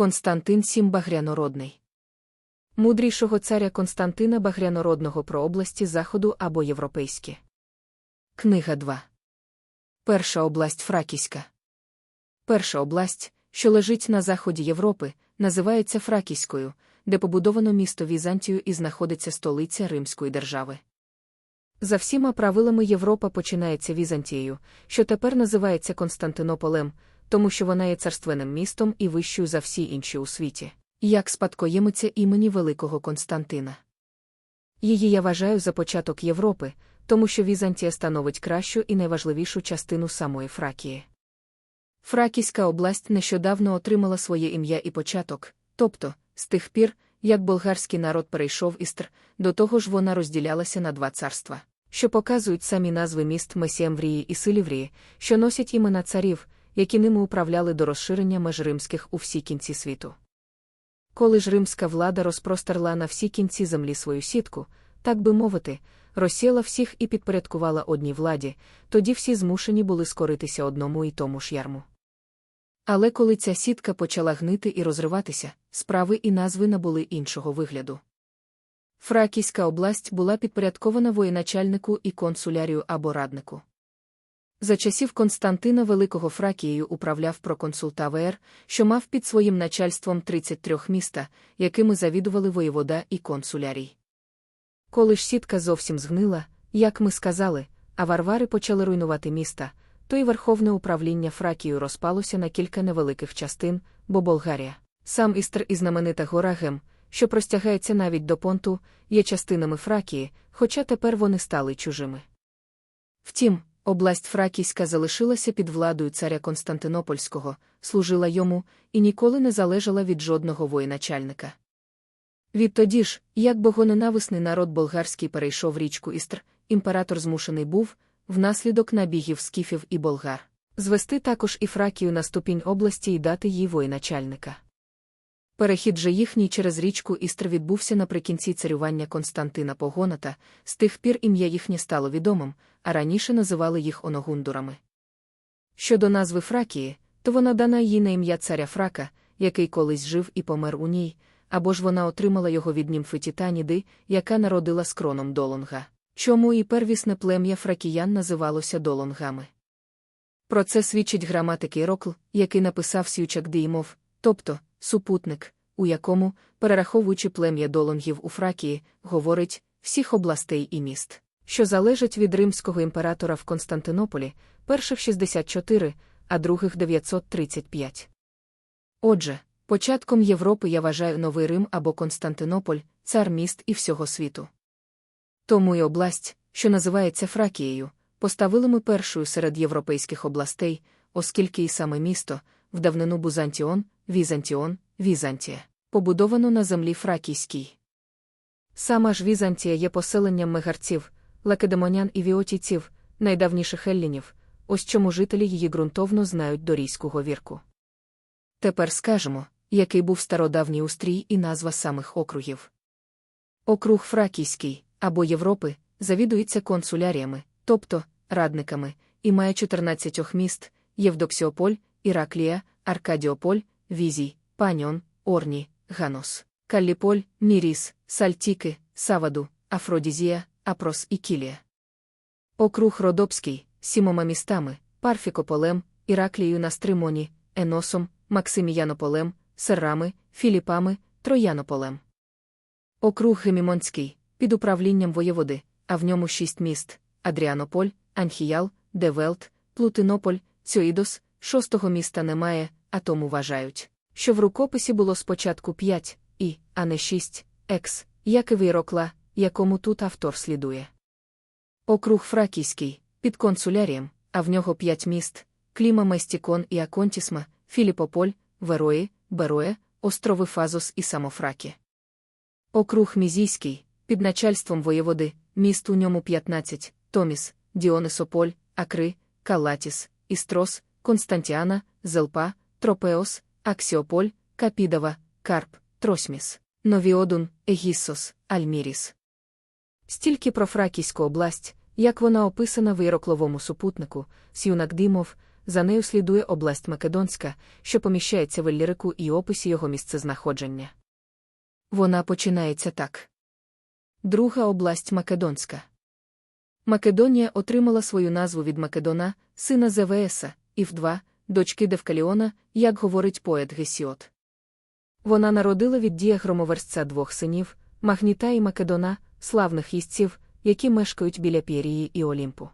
Константин Сім Багрянородний. Мудрішого царя Константина Багрянородного про області Заходу або Європейські. Книга 2. Перша область Фракійська. Перша область, що лежить на заході Європи, називається Фракійською, де побудовано місто Візантію і знаходиться столиця Римської держави. За всіма правилами Європа починається Візантією, що тепер називається Константинополем, тому що вона є царственним містом і вищою за всі інші у світі, як спадкоємиця імені Великого Константина. Її я вважаю за початок Європи, тому що Візантія становить кращу і найважливішу частину самої Фракії. Фракійська область нещодавно отримала своє ім'я і початок, тобто, з тих пір, як болгарський народ перейшов із Тр, до того ж вона розділялася на два царства, що показують самі назви міст Месіамврії і Силіврії, що носять імена царів, які ними управляли до розширення меж римських у всі кінці світу. Коли ж римська влада розпростерла на всі кінці землі свою сітку, так би мовити, розсіла всіх і підпорядкувала одній владі, тоді всі змушені були скоритися одному і тому ж ярму. Але коли ця сітка почала гнити і розриватися, справи і назви набули іншого вигляду. Фракійська область була підпорядкована воєначальнику і консулярію або раднику. За часів Константина Великого Фракією управляв проконсул Тавер, що мав під своїм начальством 33 міста, якими завідували воєвода і консулярій. Коли ж сітка зовсім згнила, як ми сказали, а варвари почали руйнувати міста, то й верховне управління Фракією розпалося на кілька невеликих частин, бо Болгарія, сам Істр і знаменита гора Гем, що простягається навіть до понту, є частинами Фракії, хоча тепер вони стали чужими. Втім, область Фракійська залишилася під владою царя Константинопольського, служила йому і ніколи не залежала від жодного воєначальника. Відтоді ж, як богоненависний народ болгарський перейшов річку Істр, імператор змушений був, внаслідок набігів скіфів і болгар, звести також і Фракію на ступінь області і дати їй воєначальника. Перехід же їхній через річку Істр відбувся наприкінці царювання Константина Погоната, з тих пір ім'я їхнє стало відомим, а раніше називали їх оногундурами. Щодо назви Фракії, то вона дана їй на ім'я царя Фрака, який колись жив і помер у ній, або ж вона отримала його від німфи Тітаніди, яка народила з кроном Долонга, чому і первісне плем'я фракіян називалося Долонгами. Про це свідчить граматик Ірокл, який написав Сючак Діїмов, тобто супутник, у якому, перераховуючи плем'я долонгів у Фракії, говорить всіх областей і міст, що залежать від римського імператора в Константинополі, перших 64, а других 935. Отже, початком Європи я вважаю Новий Рим або Константинополь, цар міст і всього світу. Тому й область, що називається Фракією, поставили ми першою серед європейських областей, оскільки і саме місто, в давнину Бузантіон, Візантіон, Візантія, побудовано на землі Фракійській. Сама ж Візантія є поселенням мегарців, лакедемонян і віотійців, найдавніших еллінів, ось чому жителі її ґрунтовно знають дорійську говірку. Тепер скажемо, який був стародавній устрій і назва самих округів. Округ Фракійський або Європи завідується консуляріями, тобто радниками, і має 14 міст Євдоксіополь, Іраклія, Аркадіополь, Візій, Паніон, Орні, Ганос, Калліполь, Міріс, Сальтіки, Саваду, Афродізія, Апрос і Кілія. Округ Родопський, сімома містами, Парфікополем, Іраклією на Стримоні, Еносом, Максиміянополем, Серрами, Філіпами, Троянополем. Округ Гемімонський, під управлінням воєводи, а в ньому шість міст Адріанополь, Анхіял, Девелт, Плутинополь, Цьоїдос, шостого міста немає, а тому вважають, що в рукописі було спочатку п'ять і, а не шість, екс, як і вирокла, якому тут автор слідує. Округ Фракійський, під консулярієм, а в нього п'ять міст Кліма Местікон і Аконтісма, Філіпополь, Верої, Бероє, острови Фазос і Самофракі. Округ Мізійський, під начальством воєводи, міст у ньому 15, Томіс, Діонисополь, Акри, Калатіс, Істрос, Константіана, Зелпа, Тропеос, Аксіополь, Капідова, Карп, Тросміс, Новіодун, Егіссос, Альміріс. Стільки про Фракійську область, як вона описана в ірокловому супутнику, Сюнакдимов, за нею слідує область Македонська, що поміщається в Еллірику і описі його місцезнаходження. Вона починається так. Друга область Македонська. Македонія отримала свою назву від Македона, сина Зевееса, Іф-2, дочки Девкаліона, як говорить поет Гесіот. Вона народила від дія громоверця двох синів, Магніта і Македона, славних їстців, які мешкають біля Пірії і Олімпу.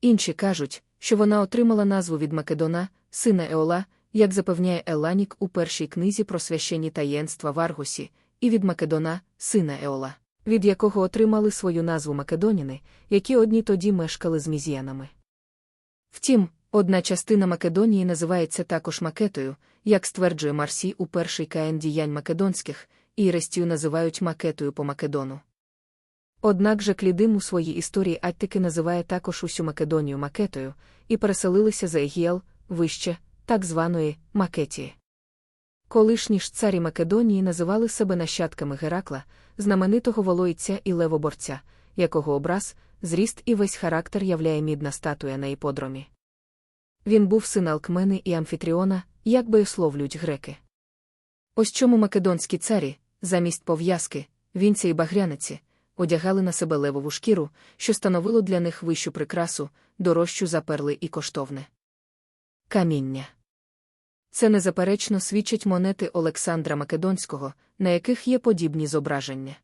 Інші кажуть, що вона отримала назву від Македона, сина Еола, як запевняє Еланік у першій книзі про священні таєнства в Аргусі, і від Македона, сина Еола, від якого отримали свою назву Македоніни, які одні тоді мешкали з мізіянами. Втім, одна частина Македонії називається також Макетою, як стверджує Марсі у перший каен діянь македонських, і Рестію називають Макетою по Македону. Однак же Клідим у своїй історії Аттики називає також усю Македонію Макетою, і переселилися за Егіел, вище, так званої Макетії. Колишні ж царі Македонії називали себе нащадками Геракла, знаменитого волоїця і левоборця, якого образ, зріст і весь характер являє мідна статуя на іподромі. Він був син Алкмени і Амфітріона, як би боєсловлюють греки. Ось чому македонські царі, замість пов'язки, вінця і багряниці, одягали на себе левову шкіру, що становило для них вищу прикрасу, дорожчу за перли і коштовне. Каміння. Це незаперечно свідчать монети Олександра Македонського, на яких є подібні зображення.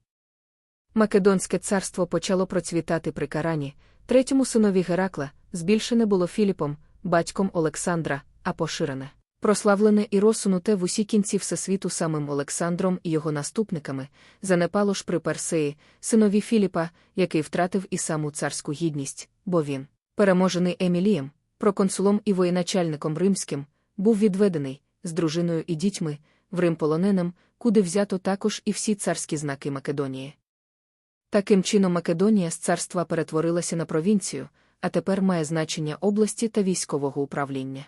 Македонське царство почало процвітати при Карані, третьому синові Геракла, збільшене було Філіпом, батьком Олександра, а поширене, прославлене і розсунуте в усі кінці всесвіту самим Олександром і його наступниками, занепало ж при Персеї, синові Філіпа, який втратив і саму царську гідність, бо він, переможений Емілієм, проконсулом і воєначальником римським, був відведений, з дружиною і дітьми, в Рим полоненим, куди взято також і всі царські знаки Македонії. Таким чином Македонія з царства перетворилася на провінцію, а тепер має значення області та військового управління.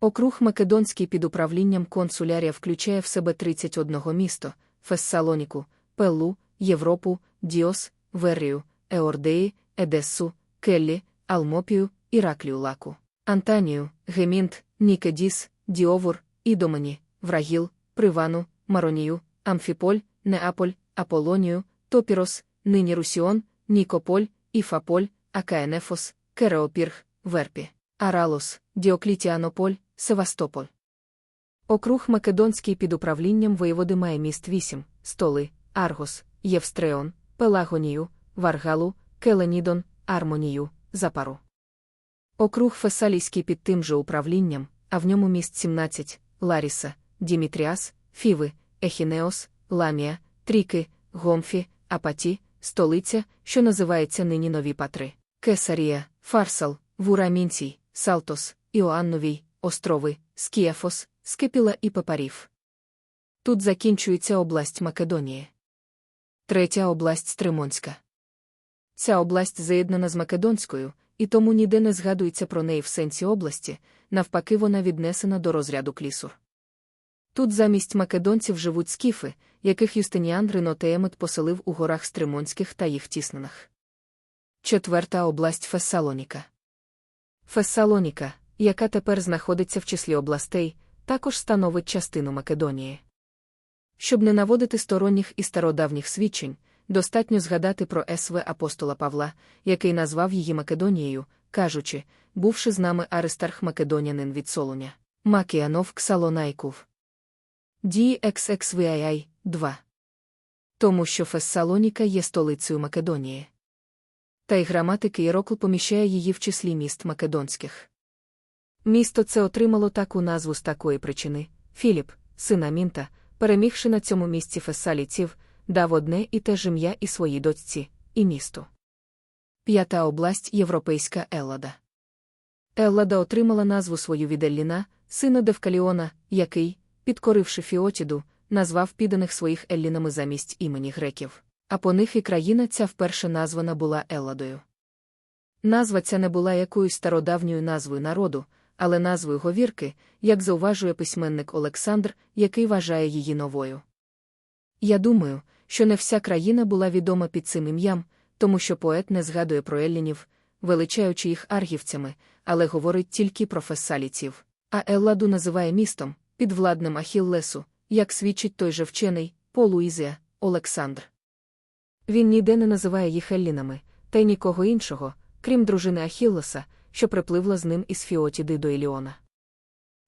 Округ Македонський під управлінням консулярія включає в себе 31 місто Фессалоніку, Пеллу, Європу, Діос, Веррію, Еордеї, Едессу, Келлі, Алмопію, Іраклію Лаку, Антанію, Гемінт, Нікедіс, Діовур, Ідомені, Врагіл, Привану, Маронію, Амфіполь, Неаполь, Аполонію, Топірос, нині Русіон, Нікополь, Іфаполь, Акаенефос, Кереопірг, Верпі, Аралос, Діоклітіанополь, Севастополь. Округ Македонський під управлінням воєводи має міст 8, столи, Аргос, Євстреон, Пелагонію, Варгалу, Келенідон, Армонію, Запару. Округ Фесалійський під тим же управлінням, а в ньому міст 17, Ларіса, Дімітріас, Фіви, Ехінеос, Ламія, Тріки, Гомфі, Апаті, столиця, що називається нині Нові Патри, Кесарія, Фарсал, Вурамінцій, Салтос, Іоанновій, Острови, Скіафос, Скепіла і Пепарів. Тут закінчується область Македонії. Третя область Стримонська. Ця область заєднана з Македонською, і тому ніде не згадується про неї в сенсі області, навпаки, вона віднесена до розряду клісур. Тут замість македонців живуть скіфи, яких Юстиніан Ринотеемет поселив у горах Стримонських та їх тісненах. Четверта область Фессалоніка. Фессалоніка, яка тепер знаходиться в числі областей, також становить частину Македонії. Щоб не наводити сторонніх і стародавніх свідчень, достатньо згадати про СВ апостола Павла, який назвав її Македонією, кажучи, бувши з нами Аристарх Македонянин від Солуня, Макіанов Ксалонайкув. Дії XXVII 2. Тому що Фессалоніка є столицею Македонії. Та й граматики Єрокл поміщає її в числі міст македонських. Місто це отримало таку назву з такої причини Філіп, сина Мінта, перемігши на цьому місці фесалійців, дав одне і те ж ім'я і своїй дочці, і місту. П'ята область Європейська Еллада. Еллада отримала назву свою від Елліна, сина Девкаліона, який, підкоривши Фіотіду, назвав підданих своїх еллінами замість імені греків, а по них і країна ця вперше названа була Елладою. Назва ця не була якоюсь стародавньою назвою народу, але назвою говірки, як зауважує письменник Олександр, який вважає її новою. Я думаю, що не вся країна була відома під цим ім'ям, тому що поет не згадує про Еллінів, величаючи їх аргівцями, але говорить тільки про фесаліців. А Елладу називає містом, підвладним Ахіллесу, як свідчить той же вчений Полуїзія, Олександр. Він ніде не називає їх Еллінами, та й нікого іншого, крім дружини Ахіллеса, що припливла з ним із Фіотіди до Іліона.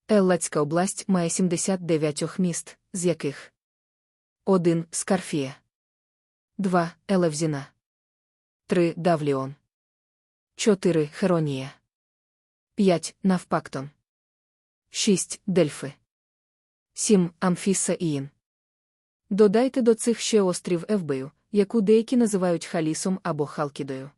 Елладська область має 79 міст, з яких 1. Скарфія, 2. Елевзіна, 3. Давліон, 4. Херонія, 5. Навпактон, 6. Дельфи, 7. Амфіса Іїн. Додайте до цих ще острів Евбею, яку деякі називають Халісом або Халкідою.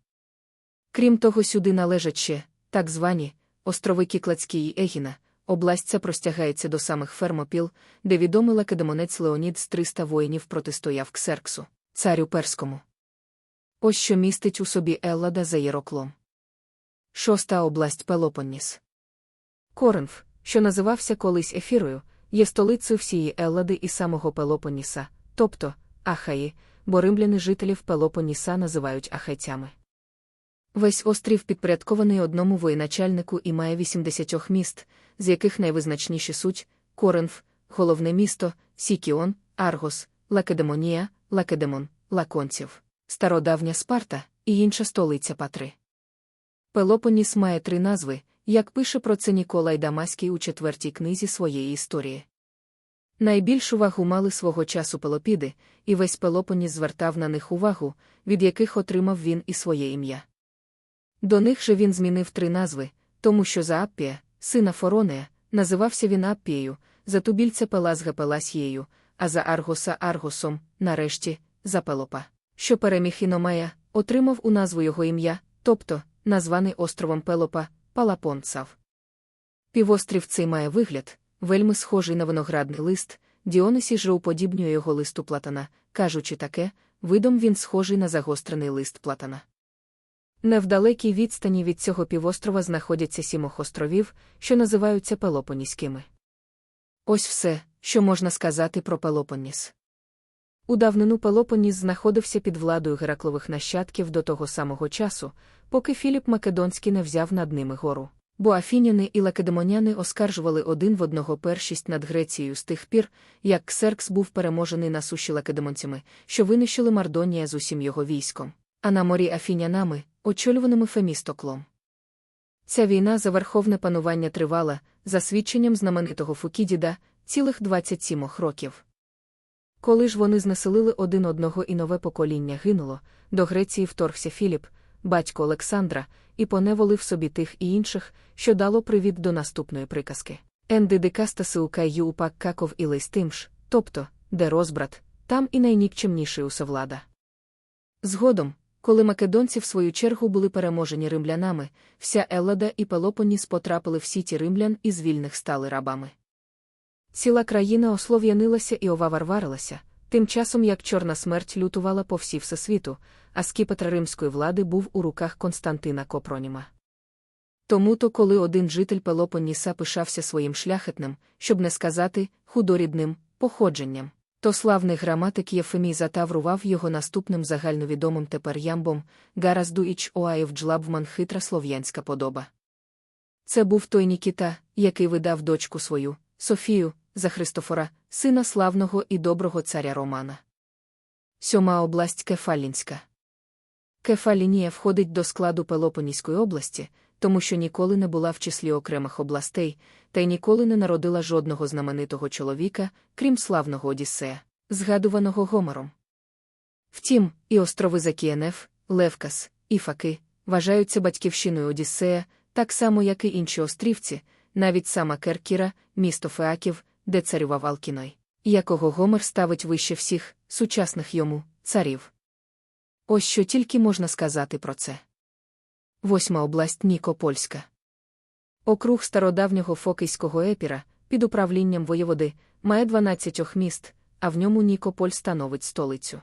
Крім того, сюди належать ще так звані острови Кікладські і Егіна. Область ця простягається до самих Фермопіл, де відомий лакедемонець Леонід з 300 воїнів протистояв Ксерксу, царю перському. Ось що містить у собі Еллада за Єроклом. Шоста область Пелопонніс. Коринф, що називався колись Ефірою, є столицею всієї Еллади і самого Пелопоніса, тобто Ахаї, бо римляни жителів Пелопоніса називають ахайцями. Весь острів підпорядкований одному воєначальнику і має 80 міст, з яких найвизначніші суть Коринф, головне місто, Сікіон, Аргос, Лакедемонія, Лакедемон, Лаконців, Стародавня Спарта і інша столиця Патри. Пелопоніс має три назви, як пише про це Ніколай Дамаський у четвертій книзі своєї історії. Найбільшу вагу мали свого часу Пелопіди, і весь Пелопоніс звертав на них увагу, від яких отримав він і своє ім'я. До них же він змінив три назви, тому що за Аппія, сина Форонея, називався він Аппією, за тубільця Пелазга Пеласією, а за Аргоса Аргосом, нарешті, за Пелопа, що переміг Іномая, отримав у назву його ім'я, тобто, названий островом Пелопа, Палапонцав. Півострів цей має вигляд, вельми схожий на виноградний лист, Діонисі ж уподібнює його листу платана, кажучи таке, видом він схожий на загострений лист платана. Не в відстані від цього півострова знаходяться сімох островів, що називаються Пелопоніськими. Ось все, що можна сказати про Пелопоніс. У давнину Пелопоніс знаходився під владою Гераклових нащадків до того самого часу, поки Філіп Македонський не взяв над ними гору. Бо афіняни і лакедемоняни оскаржували один в одного першість над Грецією з тих пір, як Ксеркс був переможений на суші лакедемонцями, що винищили Мардонія з усім його військом, а на морі афінянами, очолюваними Фемістоклом. Ця війна за верховне панування тривала, за свідченням знаменитого Фукідіда, цілих 27 років. Коли ж вони знеселили один одного і нове покоління гинуло, до Греції вторгся Філіп, батько Олександра, і поневолив собі тих і інших, що дало привід до наступної приказки. Енди декастаси укаю упак каков і лейстимш, тобто, де розбрат, там і найнікчемніший усовлада. Згодом, коли македонці в свою чергу були переможені римлянами, вся Еллада і Пелопоніс потрапили в сіті римлян і з вільних стали рабами. Ціла країна ослов'янилася і оваварварилася, тим часом як чорна смерть лютувала по всі всесвіту, а скіпетр римської влади був у руках Константина Копроніма. Тому то, коли один житель Пелопоніса пишався своїм шляхетним, щоб не сказати худорідним походженням, то славний граматик Єфемій затаврував його наступним загальновідомим тепер ямбом Гаразду іч Оаєв Джлабвман хитра слов'янська подоба. Це був той Нікіта, який видав дочку свою, Софію, за Христофора, сина славного і доброго царя Романа. Сьома область Кефалінська. Кефалінія входить до складу Пелопоніської області, тому що ніколи не була в числі окремих областей, та й ніколи не народила жодного знаменитого чоловіка, крім славного Одіссея, згадуваного Гомером. Втім, і острови Закієнеф, Левкас, і Факи вважаються батьківщиною Одіссея, так само, як і інші острівці, навіть сама Керкіра, місто Феаків, де царював Алкіной, якого Гомер ставить вище всіх, сучасних йому, царів. Ось що тільки можна сказати про це. Восьма область Нікопольська. Округ стародавнього фокийського епіра, під управлінням воєводи, має 12 міст, а в ньому Нікополь становить столицю.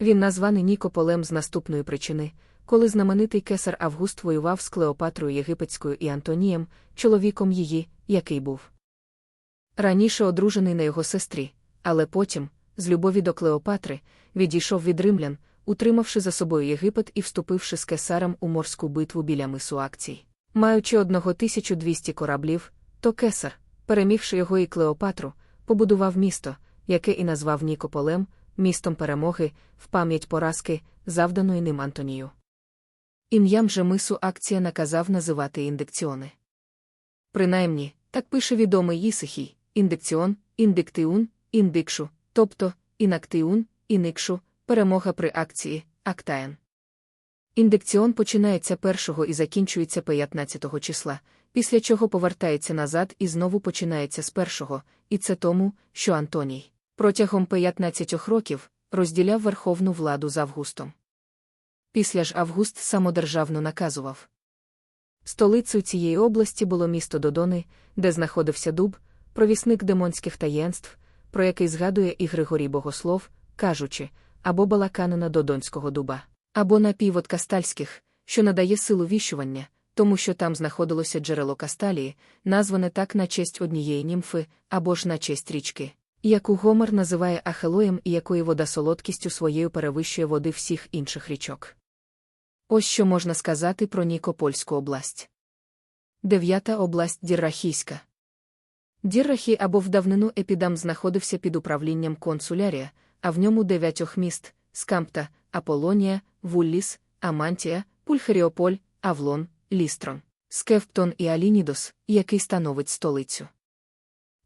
Він названий Нікополем з наступної причини, коли знаменитий кесар Август воював з Клеопатрою Єгипетською і Антонієм, чоловіком її, який був. Раніше одружений на його сестрі, але потім, з любові до Клеопатри, відійшов від римлян, утримавши за собою Єгипет і вступивши з кесарем у морську битву біля мису акцій. Маючи 1200 кораблів, то кесар, перемігши його і Клеопатру, побудував місто, яке і назвав Нікополем, містом перемоги, в пам'ять поразки, завданої ним Антонію. Ім'ям же мису акція наказав називати індикціони. Принаймні, так пише відомий Єсихій, індикціон, індиктиун, індикшу, тобто інактиун, іникшу, перемога при акції, актаєн. Індикціон починається 1 і закінчується 15 числа, після чого повертається назад і знову починається з першого, і це тому, що Антоній протягом 15 років розділяв верховну владу з Августом. Після ж Август самодержавно наказував. Столицею цієї області було місто Додони, де знаходився дуб, провісник демонських таєнств, про який згадує і Григорій Богослов, кажучи, або балаканина Додонського дуба, або напів от кастальських, що надає силу віщування, тому що там знаходилося джерело касталії, назване так на честь однієї німфи, або ж на честь річки, яку Гомер називає Ахелоєм і якої вода солодкістю своєю перевищує води всіх інших річок. Ось що можна сказати про Нікопольську область. Дев'ята область Діррахійська. Діррахі або в давнину епідам знаходився під управлінням консулярія, а в ньому дев'ятьох міст Скампта, Аполонія, Вулліс, Амантія, Пульхеріополь, Авлон, Лістрон, Скефптон і Алінідос, який становить столицю.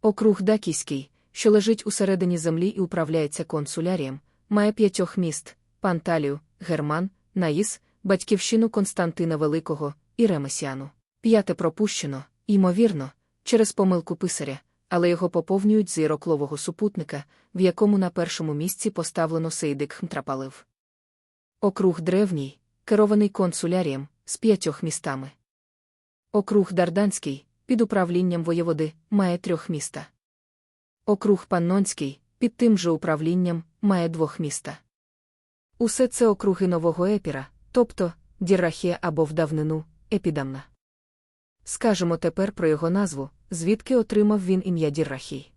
Округ Дакійський, що лежить усередині землі і управляється консулярієм, має п'ятьох міст Панталію, Герман, Наїс, батьківщину Константина Великого і Ремесіану. П'яте пропущено, ймовірно, через помилку писаря, але його поповнюють з іроклового супутника, в якому на першому місці поставлено Сейдик Хмтрапалив. Округ древній, керований консулярієм, з п'ятьох містами. Округ Дарданський, під управлінням воєводи, має трьох міста. Округ Паннонський, під тим же управлінням, має двох міста. Усе це округи нового епіра, тобто Дірахія або в давнину, епідамна. Скажемо тепер про його назву, звідки отримав він ім'я Діррахій.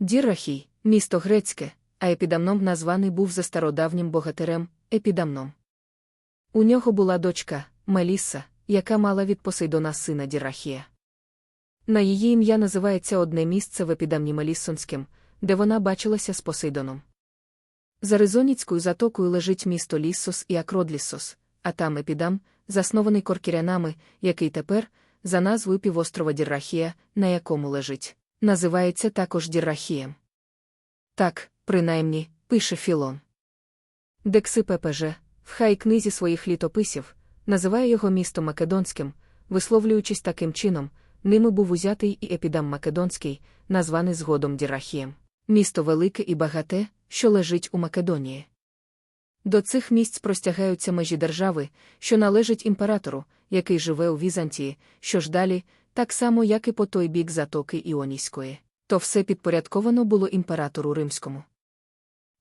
Діррахій місто грецьке, а епідамном названий був за стародавнім богатирем епідамном. У нього була дочка Мелісса, яка мала від Посейдона сина Дірахія. На її ім'я називається одне місце в епідамні Меліссонським, де вона бачилася з Посейдоном. За Ризоніцькою затокою лежить місто Ліссос і Акродліссос, а там епідам, заснований коркірянами, який тепер, за назвою півострова Діррахія, на якому лежить, називається також Діррахієм. Так, принаймні, пише Філон. Декси ППЖ, в хай книзі своїх літописів, називає його місто Македонським, висловлюючись таким чином, ними був узятий і епідам Македонський, названий згодом Дірахієм. Місто велике і багате, що лежить у Македонії. До цих місць простягаються межі держави, що належить імператору, який живе у Візантії, що ж далі, так само, як і по той бік затоки Іонійської, то все підпорядковано було імператору римському.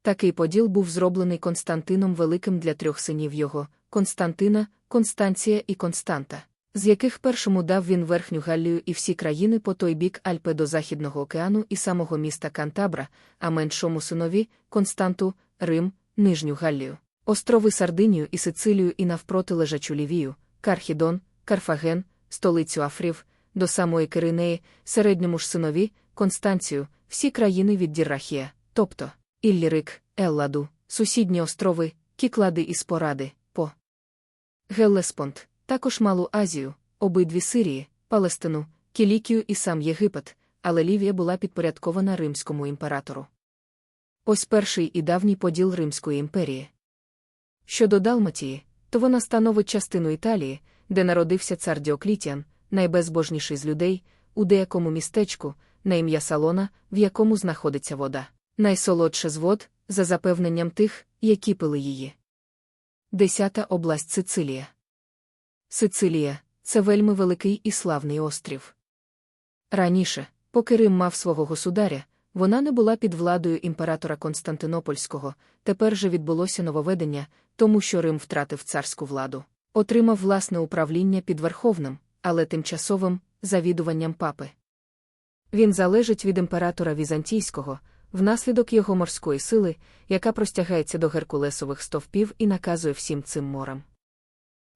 Такий поділ був зроблений Константином Великим для трьох синів його Константина, Констанція і Константа, з яких першому дав він верхню Галлію і всі країни по той бік Альпи до Західного океану і самого міста Кантабра, а меншому синові Константу, Рим, Нижню Галлію, острови Сардинію і Сицилію і навпроти лежачу Лівію, Кархідон, Карфаген, столицю Афрів, до самої Киринеї, середньому ж синові, Констанцію, всі країни від Діррахія, тобто Іллірик, Елладу, сусідні острови, Кіклади і Споради, по Геллеспонт, також Малу Азію, обидві Сирії, Палестину, Кілікію і сам Єгипет, але Лівія була підпорядкована римському імператору. Ось перший і давній поділ Римської імперії. Щодо Далматії, то вона становить частину Італії, де народився цар Діоклітіан, найбезбожніший з людей, у деякому містечку, на ім'я Салона, в якому знаходиться вода. Найсолодше з вод, за запевненням тих, які пили її. Десята область Сицилія. Сицилія це вельми великий і славний острів. Раніше, поки Рим мав свого государя, вона не була під владою імператора Константинопольського, тепер же відбулося нововведення, тому що Рим втратив царську владу, отримав власне управління під верховним, але тимчасовим завідуванням папи. Він залежить від імператора Візантійського, внаслідок його морської сили, яка простягається до Геркулесових стовпів і наказує всім цим морем.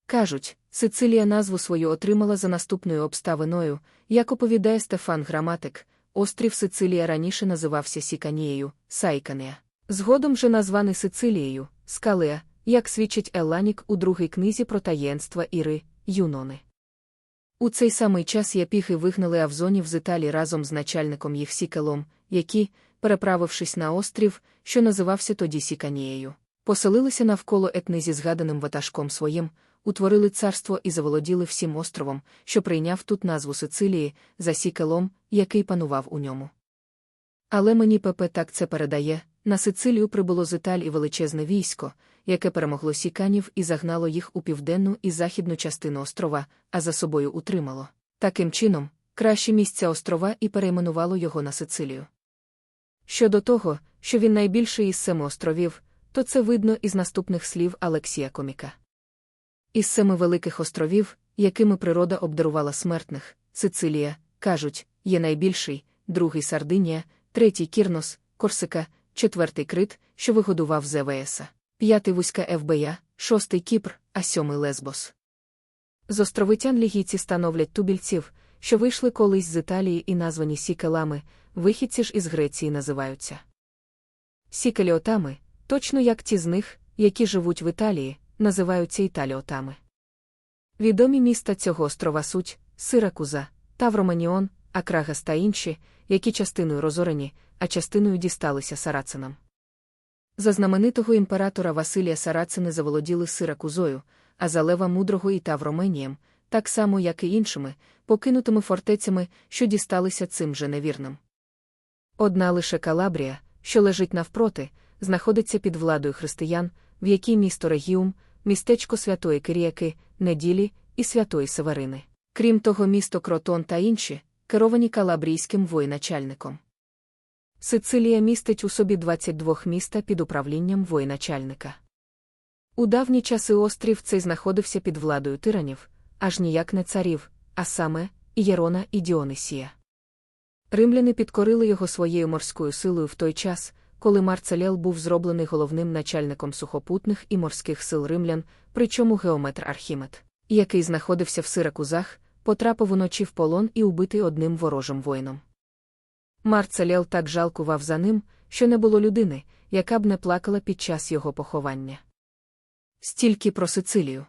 Кажуть, Сицилія назву свою отримала за наступною обставиною, як оповідає Стефан Граматик, острів Сицилія раніше називався Сіканією, Сайканея. Згодом же названий Сицилією, Скалея, як свідчить Еланік у другій книзі про таєнства Іри, Юнони. У цей самий час япіхи вигнали Авзонів з Італії разом з начальником їх Сікелом, які, переправившись на острів, що називався тоді Сіканією, поселилися навколо етни зі згаданим ватажком своїм, утворили царство і заволоділи всім островом, що прийняв тут назву Сицилії, за Сікелом, який панував у ньому. Але мені Пепе так це передає на Сицилію прибуло з Італії величезне військо, яке перемогло сіканів і загнало їх у південну і західну частину острова, а за собою утримало. Таким чином, кращі місця острова і перейменувало його на Сицилію. Щодо того, що він найбільший із семи островів, то це видно із наступних слів Алексія Коміка. Із семи великих островів, якими природа обдарувала смертних, Сицилія, кажуть, є найбільший, другий Сардинія, третій Кірнос, Корсика, четвертий Крит, що вигодував ЗВСа, п'ятий вузька ФБЯ, шостий Кіпр, а сьомий Лесбос. З островитян лігійці становлять тубільців, що вийшли колись з Італії і названі сікелами, вихідці ж із Греції називаються. Сікеліотами, точно як ті з них, які живуть в Італії, називаються італіотами. Відомі міста цього острова суть Сиракуза, Тавроманіон, Акрагас та інші, які частиною розорені, а частиною дісталися сарацинам. За знаменитого імператора Василія Сарацини заволоділи Сиракузою, а за Лева Мудрого і Тавроменієм, так само, як і іншими, покинутими фортецями, що дісталися цим же невірним. Одна лише Калабрія, що лежить навпроти, знаходиться під владою християн, в якій місто Регіум, містечко Святої Киріяки, Неділі і Святої Северини. Крім того, місто Кротон та інші, керовані калабрійським воєначальником. Сицилія містить у собі 22 міста під управлінням воєначальника. У давні часи острів цей знаходився під владою тиранів, аж ніяк не царів, а саме Ієрона і Діонисія. Римляни підкорили його своєю морською силою в той час, коли Марцелел був зроблений головним начальником сухопутних і морських сил римлян, причому геометр Архімед, який знаходився в Сиракузах, потрапив уночі в полон і убитий одним ворожим воїном. Марцелел так жалкував за ним, що не було людини, яка б не плакала під час його поховання. Стільки про Сицилію.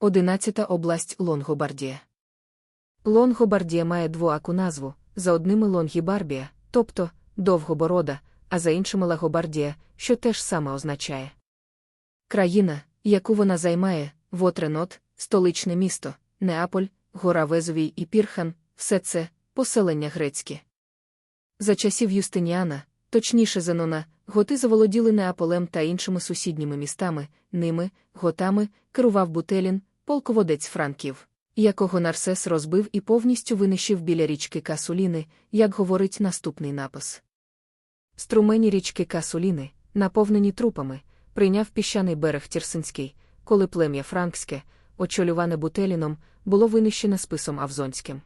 Одинадцята область Лонгобардія. Лонгобардія має двоаку назву за одними Лонгібарбія, тобто довгоборода, а за іншими Лагобардія, що теж саме означає. Країна, яку вона займає, Вотренот, столичне місто, Неаполь, Гора Везовій і Пірхан, все це поселення грецьке. За часів Юстиніана, точніше Зенона, готи заволоділи Неаполем та іншими сусідніми містами, ними, готами, керував Бутелін, полководець Франків, якого Нарсес розбив і повністю винищив біля річки Касуліни, як говорить наступний напис. Струмені річки Касуліни, наповнені трупами, прийняв піщаний берег Тірсинський, коли плем'я Франкське, очолюване Бутеліном, було винищене списом Авзонським.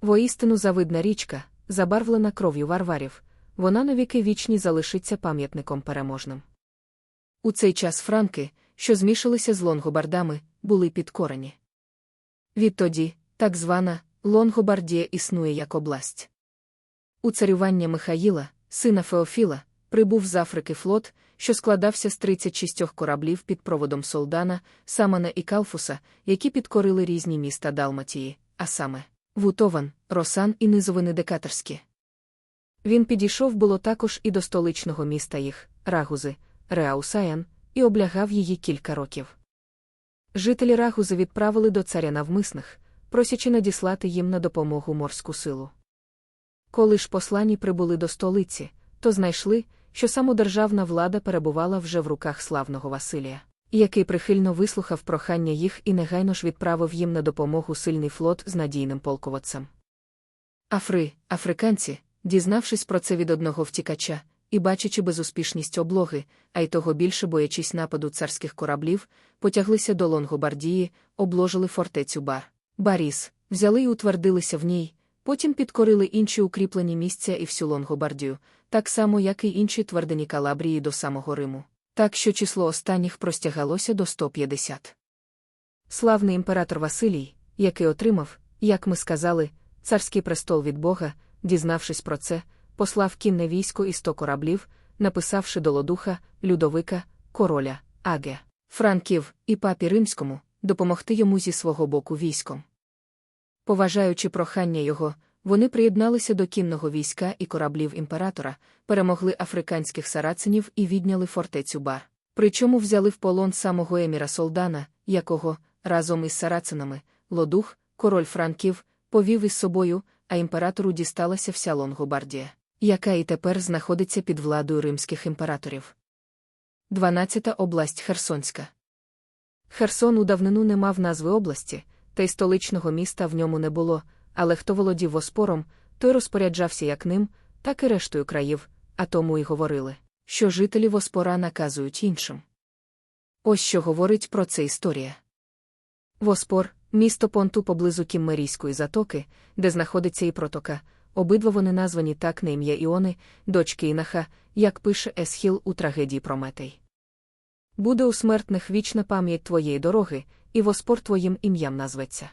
Воістину завидна річка, забарвлена кров'ю варварів, вона навіки вічні залишиться пам'ятником переможним. У цей час франки, що змішалися з лонгобардами, були підкорені. Відтоді, так звана Лонгобардія існує як область. У царювання Михаїла, сина Феофіла, прибув з Африки флот, що складався з 36 кораблів під проводом Солдана, Самана і Калфуса, які підкорили різні міста Далматії, а саме Вутован, Росан і низовини Декатерські. Він підійшов було також і до столичного міста їх, Рагузи, Реаусаян, і облягав її кілька років. Жителі Рагузи відправили до царя навмисних, просячи надіслати їм на допомогу морську силу. Коли ж послані прибули до столиці, то знайшли, що самодержавна влада перебувала вже в руках славного Василія, який прихильно вислухав прохання їх і негайно ж відправив їм на допомогу сильний флот з надійним полководцем. Афри, африканці, дізнавшись про це від одного втікача, і бачачи безуспішність облоги, а й того більше боячись нападу царських кораблів, потяглися до Лонгобардії, обложили фортецю бар. Баріс, взяли й утвердилися в ній, потім підкорили інші укріплені місця і всю Лонгобардію, так само, як і інші твердині Калабрії до самого Риму, так що число останніх простягалося до 150. Славний імператор Василій, який отримав, як ми сказали, царський престол від Бога, дізнавшись про це, послав кінне військо і сто кораблів, написавши до Лодуха, Людовика, короля, Аге, Франків і папі римському, допомогти йому зі свого боку військом. Поважаючи прохання його, вони приєдналися до кінного війська і кораблів імператора, перемогли африканських сарацинів і відняли фортецю бар. Причому взяли в полон самого еміра Солдана, якого, разом із сарацинами, Лодух, король Франків, повів із собою, а імператору дісталася вся Лонгобардія, яка і тепер знаходиться під владою римських імператорів. 12 область Херсонська. Херсон у давнину не мав назви області, та й столичного міста в ньому не було, але хто володів Воспором, той розпоряджався як ним, так і рештою країв, а тому й говорили, що жителі Воспора наказують іншим. Ось що говорить про це історія. Воспор, місто понту поблизу Кіммерійської затоки, де знаходиться і протока, обидва вони названі так на ім'я Іони, дочки Інаха, як пише Есхіл у трагедії Прометей. Буде у смертних вічна пам'ять твоєї дороги, і Воспор твоїм ім'ям назветься.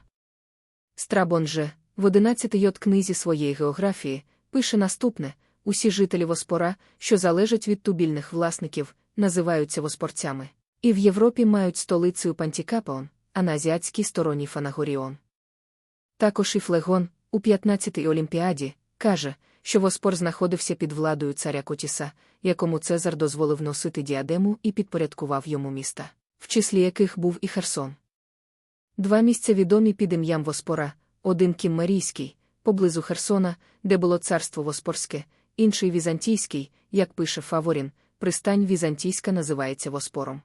Страбон же, в одинадцятий йод книзі своєї географії, пише наступне усі жителі Воспора, що залежать від тубільних власників, називаються воспорцями, і в Європі мають столицею Пантікапаон, а на азіатській стороні Фанагоріон. Також і Флегон, у 15-й Олімпіаді, каже, що Воспор знаходився під владою царя Котіса, якому Цезар дозволив носити діадему і підпорядкував йому міста, в числі яких був і Херсон. Два місця відомі під ім'ям Воспора, один Кіммерійський, поблизу Херсона, де було царство Воспорське, інший Візантійський, як пише Фаворін, пристань Візантійська називається Воспором.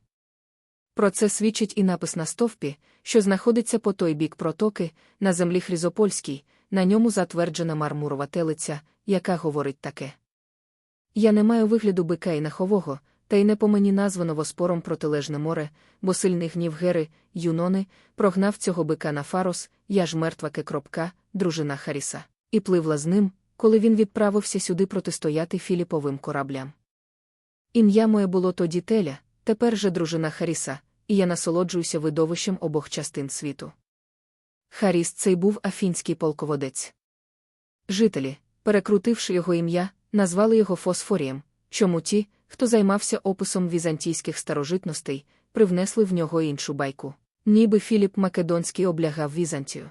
Про це свідчить і напис на стовпі, що знаходиться по той бік протоки, на землі Хризопольській, на ньому затверджена мармурова телиця, яка говорить таке. Я не маю вигляду бика і нахового, та й не по мені названо воспором протилежне море, бо сильний гнів Гери, Юнони, прогнав цього бика на фарос, я ж мертва кекропка, дружина Харіса, і пливла з ним, коли він відправився сюди протистояти Філіповим кораблям. Ім'я моє було тоді теля, тепер же дружина Харіса, і я насолоджуюся видовищем обох частин світу. Харіс цей був афінський полководець. Жителі, перекрутивши його ім'я, назвали його Фосфорієм, чому ті, хто займався описом візантійських старожитностей, привнесли в нього іншу байку. Ніби Філіп Македонський облягав Візантію.